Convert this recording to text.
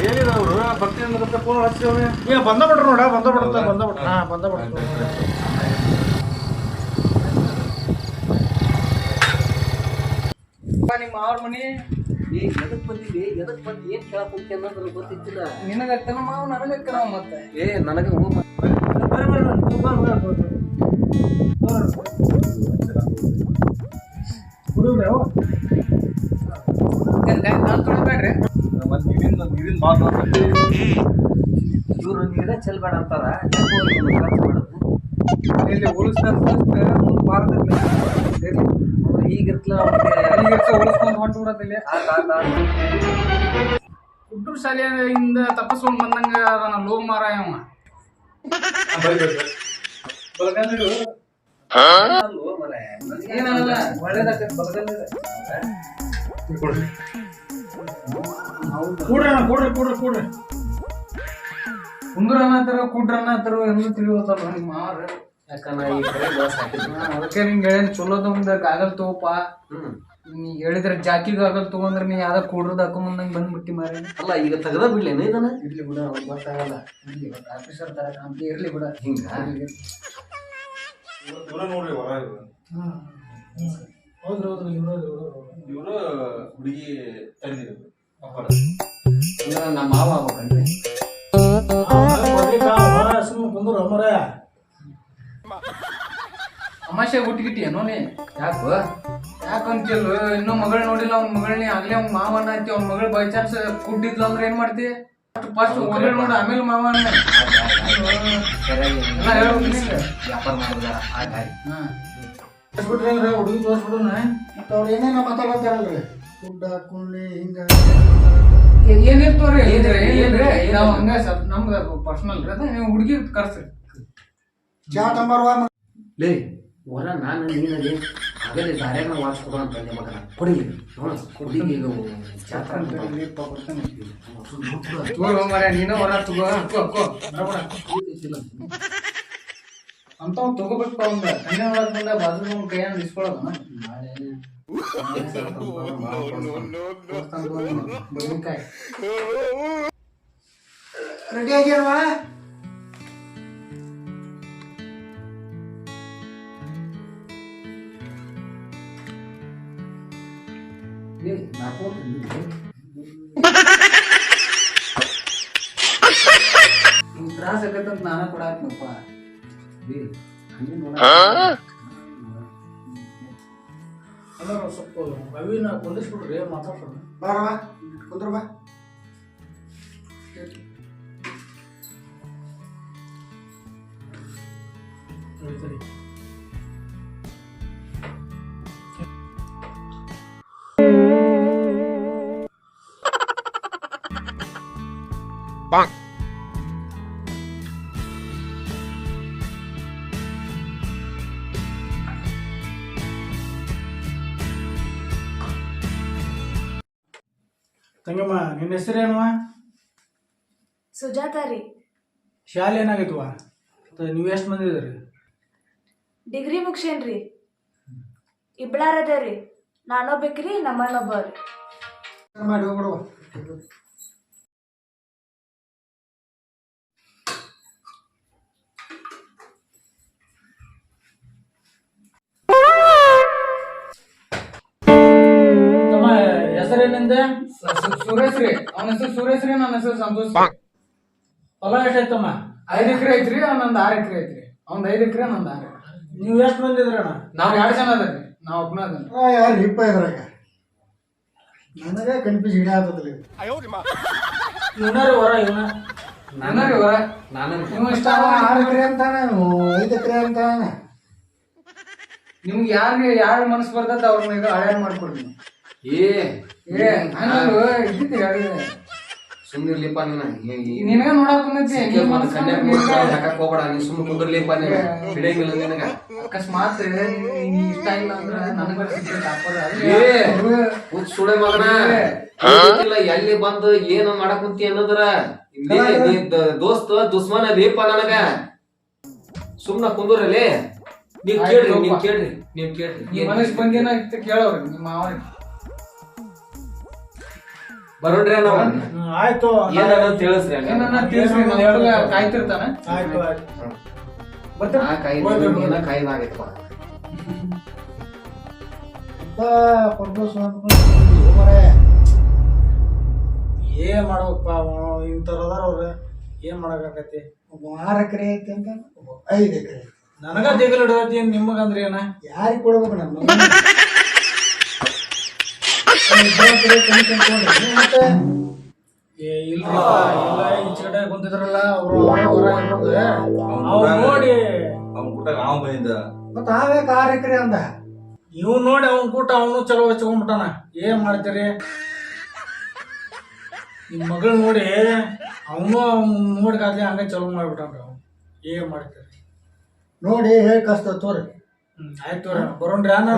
ಏನಿದೆ ಅವರು ಬರ್ತೀನಿ ಅನ್ನೋದಕ್ಕೆ ಫೋನ್ ಹಚ್ಚಿದವ್ರೆ ಏ ಬಂದ ಬಿಡ್ರಿ ನೋಡ ಬಂದ ಬಿಡುತ್ತ ಬಂದ ಬಿಡ್ರಿ ಹಾ ಬಂದ ಬಿಡ್ತು ನಿಮ್ಮ ಅವ್ರ ಮನಿ ಏ ಎದಕ್ ಬಂದಿವಿ ಎದಕ್ ಬಂದು ಏನ್ ಕೇಳಕ್ ಹೋಗ್ತಿ ಅನ್ನೋದ್ರ ಗೊತ್ತಿತ್ತಿಲ್ಲ ನಿನಗ ಅಕ್ಕನ ಮಾವ ನನಗ ಅಕ್ಕನ ಮತ್ತೆ ಏ ನನಗೆ ಹೋಗ ನಾನು ತೊಳಿಬೇಡ್ರಿ ಮತ್ತೆ ನೀರಿನ ನೀರಿನ ಮಾತು ಇವ್ರು ನೀರ ಚೆಲ್ಬೇಡ ಅಂತಾರ? ಇಲ್ಲಿ ಉಳಿಸ್ತಾರ ಮುಂದೆ ಅವ್ರು ಈಗಿರ್ತ್ಲ ಅವ್ರಿಗೆ ಈಗ ಉಳಿಸ್ಕೊಂಡು ಹೊಂಟು ಬಿಡೋದಿಲ್ಲ. ಹುಟ್ಟೂರು ಶಾಲೆಯಿಂದ ತಪ್ಪಿಸ್ಕೊಂಡು ಬಂದಂಗ ಅದನ್ನ ಲೋ ಮಾರಾಯಮ್ಮ ಅವ ಬಲಗಲ್ಲ ಕೂಡ್ರಿ ಕೂಡ್ರಿ ಕೂಡ್ರಿ ಕೂಡ್ರಿ ಕುಂದ್ರ ಅನ್ನತ್ತಾರ ಕುಡ್ರ ಅನ್ನತ್ತಾರ ಎಂದು ತಿಳಿಯೋತಲ್ಲ ನಿಮ್ಮ ನಾ ಈ ಕಡೆ. ಅದಕ್ಕೆ ನಿಂಗೆ ಹೇಳಿ ಚಲೋದ ಒಂದು ಗಾಗಲ್ ತಗೋಪ ನೀ ಹೇಳಿದ್ರೆ ಜಾಕಿ ಗಾಗಲ್ ತಗೊಂಡ್ರೆ ನೀ ಯಾವ್ದ ಕೂಡ್ರದ ಹಾಕೊಂಬಂದಂಗ ಬಂದ್ಬಿಟ್ಟಿ ಮಾರಿ ಅಲ್ಲ ಈಗ ತಗದ ಬಿಡ್ಲೇನ ಇದನ್ನ? ಇರ್ಲಿ ಬಿಡ ಅವ್ರಿಗೆ ಗೊತ್ತಾಗಲ್ಲ ಇವತ್ತು ಆಫೀಸರ್ ತರ ಕಾಣ್ತಿ ಇರ್ಲಿ ಬಿಡ. ಹಿಂಗ? ಇವ್ರ ನೋಡ್ರಿ ಹೊರ ಇವ್ರು ಹೌದ್ರಿ ಹೌದ್ರಿ ಇವ್ರ ಇವ್ರು ಹುಡುಗಿ ತಂದಿದ್ರು ಅಪ್ಪರ. ನಮ್ಮ ಮಾವ ಆಗ್ಬೇಕನ್ರಿ ಸುಮ್ಮನೆ ಬಂದ್ರು ಅಮರ ಅಮಾಶೆ ಹುಟ್ಟಿಗಿಟ್ಟಿ ಏನೋ ನೀ? ಯಾಕ? ಯಾಕಂತಿಲ್ಲ ಇನ್ನೂ ಮಗಳ್ ನೋಡಿಲ್ಲ ಅವ್ನ ಮಗಳನ್ನ ಆಗ್ಲೇ ಅವ್ನ ಮಾವನ ಐತಿ ಅವ್ನ ಮಗಳು ಬೈ ಚಾನ್ಸ್ ಕುಡ್ಡಿದ್ಲ ಅಂದ್ರೆ ಏನ್ ಮಾಡ್ತಿ? ಫಸ್ಟ್ ಮಗಳು ನೋಡು ಆಮೇಲೆ ಮಾವ ವ್ಯಾಪಾರ ಮಾಡಿದ ಆಟ ಹಾ. ತೋರಿಸ್ಬಿಟ್ರಿ ಹುಡುಗಿ ತೋರಿಸ್ಬಿಡುನ ಮತ್ತೆ ಅವ್ರು ಏನೇನೋ ಮಾತಾಡತ್ತಾರಲ್ರಿ ಕುಡ್ಡ ಕುಳ್ಳಿ ಹಿಂಗ ಏನಿರ್ತವ್ರಿ ಇದ್ರೆ ಇದ್ರೆ ನಾವು ಹಂಗ ಸ್ವಲ್ಪ ನಮ್ಗೆ ಪರ್ಸನಲ್ ರೀ ಅದ ನೀವು ಹುಡುಗಿ ಕರ್ಸ್ರಿ ಚಾ ತಂಬಾರ್ವಾ ಲೇ ಹೊರ ನಾನು ನೀನಲ್ಲಿ ಆಗಲೇ ದಾರ್ಯಾಗ ವಾಚ್ ಕೊಡು ಅಂತ ನಿಮ್ಮ ಮಗನ. ಕೊಡಿಲಿ ನೋಡ ಹುಡುಗಿ ಈಗ ನೀನು ಹೊರ ತಗೋ. ಅಂತಾವ್ ತಗೋಬೇಕು ಅವ್ನ ಬಂದ ಬಾಜು ಕೈಯನ್ನ ಇಸ್ಕೊಳ್ಳೋದು. ರೆಡಿ ಆಗ್ಯಾರವಾ ತ್ರಾಸ ಆಗತ್ತಂತ ನಾನ ಕೊಡಾಕ್ನಪ್ಪ ಸ್ವಲ್ಪ ರವಿನ ಕುಂದಿಸ್ಬಿಡ್ರಿ ಮಾತಾಡ್ಸೋಣ ಬಾರವಾ ಕುಂದ್ರ ಬಾ ಸರಿ, ಸರಿ. ತಂಗಮ್ಮ ನಿನ್ನ ಹೆಸರೇನುವ ಸುಜಾತ ರೀ. ಶಾಲೆ ಏನಾಗೈತವ ನೀವು ಎಷ್ಟು ಮಂದಿ ಇದ್ರಿ? ಡಿಗ್ರಿ ಮುಗ್ಸೇನ್ರಿ ಇಬ್ಳಾರದೇವ್ರಿ ನಾನೊಬ್ಬೇಕ್ರಿ ನಮ್ಮಣ್ಣೊಬ್ಬ ರೀ ಮಾಡಿ ಹೋಗ್ಬಿಡುವ. ಸು- ಸುರೇಶ್ ರೀ ಅವನ ಹೆಸರು ಸುರೇಶ್ ರೀ ನನ್ನ ಹೆಸರು ಸಂತೋಷ್. ಹೊಲ ಎಷ್ಟೈತಮ್ಮ ಐದ್ ಎಕರೆ ಐತ್ರಿ ನಂದು ಆರ್ ಎಕರೆ ಐತ್ರಿ. ಅವ್ನ ಐದ್ ಎಕರೆ ನಂದು ಆರ್ ಎಕರೆ. ನೀವು ಎಷ್ಟು ಮಂದಿ ಅಣ್ಣ? ನಾವ್ ಎರಡ್ ಜನ ಅದೇರಿ ನಾವ್ ಒಬ್ಬನ ಅದೇನಿ ಯಾರು ಹಿಪ್ಪ ಇದ್ರಾಗ? ನನಗೆ ಕನ್ಫ್ಯೂಸ್ ಹಿಡಿ ಆತದ್ರಿ ಇವನಾರಿ ಹೊರ ಇವನ. ನನ್ನ ರೀ ಹೊರ ನಾನು ನೀವು ಇಷ್ಟ ಆರು ಎಕರೆ ಅಂತಾನೆ ಐದು ಎಕರೆ ಅಂತಾನೆ. ನಿಮ್ಗೆ ಯಾರಿಗೆ ಯಾರ ಮನಸ್ಸು ಬರ್ತದ ಅವ್ರನ್ನ ಇದು ಹಳೆ ಮಾಡ್ಕೊಡ್ರಿ ನೀವು. ಏ ಏ ನಾನು ಹೇಳಿದೆ ಸುಮ್ಮನಿರ್ಲಿಪ್ಪ ನೀನ. ನಿನಗ ನೋಡಕ್ ಬಂದೈತಿ ನಿನ್ ಮನಸ್ಸು ಕನ್ಯಾಕುಮಾರಿ ಹಾಕಕ್ ಹೋಗ್ಬೇಡ ನೀ ಸುಮ್ಮನೆ ಕುಂದ್ರಲಿಪ್ಪ ನೀನ. ಹಿಡಿಯಂಗಿಲ್ಲ ನಿನಗ. ಅಕಸ್ಮಾತ್ ನೀ ಇಷ್ಟ ಇಲ್ಲ ಅಂದ್ರ ನನಗ ಸಿಗ್ತೈತಿ ಆಫರ್ ಏ ಹುಚ್ಚ್ ಸುಳೆ ಮಗನ. ಗೊತ್ತಿಲ್ಲ ಎಲ್ಲಿ ಬಂದು ಏನು ಮಾಡಕ್ ಕುಂತಿ ಅನ್ನೋದ್ರ. ದೋಸ್ತ ದುಸ್ಮಾನ ಲೇಪ ನನಗ. ಸುಮ್ನ ಕುಂದೂರಲ್ಲಿ ನೀವ್ ಕೇಳ್ರಿ ನೀವ್. ಕೇಳ್ರಿ ನೀವ್ ಕೇಳ್ರಿ. ಈ ಮನಸ್ಸು ಬಂದೇನ ಕೇಳೋರು ನಿಮ್ಮ ಮಾವನಿಗೆ. ಬರೋಣ್ರಿ ಆಯ್ತು. ಏನಾರ ತಿಳಿಸ್ರಿ ಏನನ್ನ ತಿಳಿಸ್ರಿ ನಾನು ಹುಡುಗ ಕಾಯ್ತಿರ್ತಾನೆ. ಆಯ್ತು ಆಯ್ತು. ಬರ್ತಾ ಆ ಕಾಯಿ ಹೋಗ್ಬಿಡು. ಏನ ಮಾಡ್ಬೇಕಪ್ಪ ಇಂಥವ್ರು ಅದಾರ ಅವ್ರ. ಏನ್ ಮಾಡಕ್ಕಾಕತಿ ಒಬ್ಬ ಆರು ಎಕರೆ ಐತಿ ಅಂತ? ಒಬ್ಬ ಐದು ಎಕರೆ. ನನಗ ಜಗಲ್ ಹಿಡ್ದೈತಿ ಏನ್ ನಿಮಗಂದ್ರೆ ಏನ? ಯಾರಿಗೆ ಕೊಡ್ಬೇಕು ನನ್ನ ಮಗನ? ಅವ್ನ್ ಇಬ್ರ ಕಡೆ commission ತಗೊಂಡ್ರಿ. ಮತ್ತೆ ಏ ಇಲ್ರಿ ಇಲ್ಲ ಈಚೆ ಕಡೆ ಕುಂತಿದ್ರಲ್ಲ ಅವ್ರು ನೋಡಿ. ಅವ್ನ ಕೂಟ ಅವ ಬಂದಿದ್ದ. ಮತ್ತೆ ಆವ್ಯಾಕ ಆರು ಎಕರೆ ಅಂದ? ಇವ್ ನೋಡಿ ಅವನ್ ಕೂಟ ಅವನು ಚಲೋ ಹಚ್ಕೊಂಡ್ಬಿಟ್ಟಾನ ಏನ್ ಮಾಡ್ತೀರಿ? ನಿಮ್ ಮಗಳು ನೋಡಿ ಅವನು ನೋಡ್ಗಾದ್ಲಿ ಹಂಗ ಚಲೋ ಮಾಡ್ಬಿಟ್ಟಾನ ಅವ್ನು. ಏನ್ ಮಾಡ್ತೀರಿ? ನೋಡಿ ಹೇಳಿ ಕಷ್ಟ ತೋರಿ. ಹ್ಮ್ ಆಯ್ತು ಬರೋಣ್ರಿ ನಾನು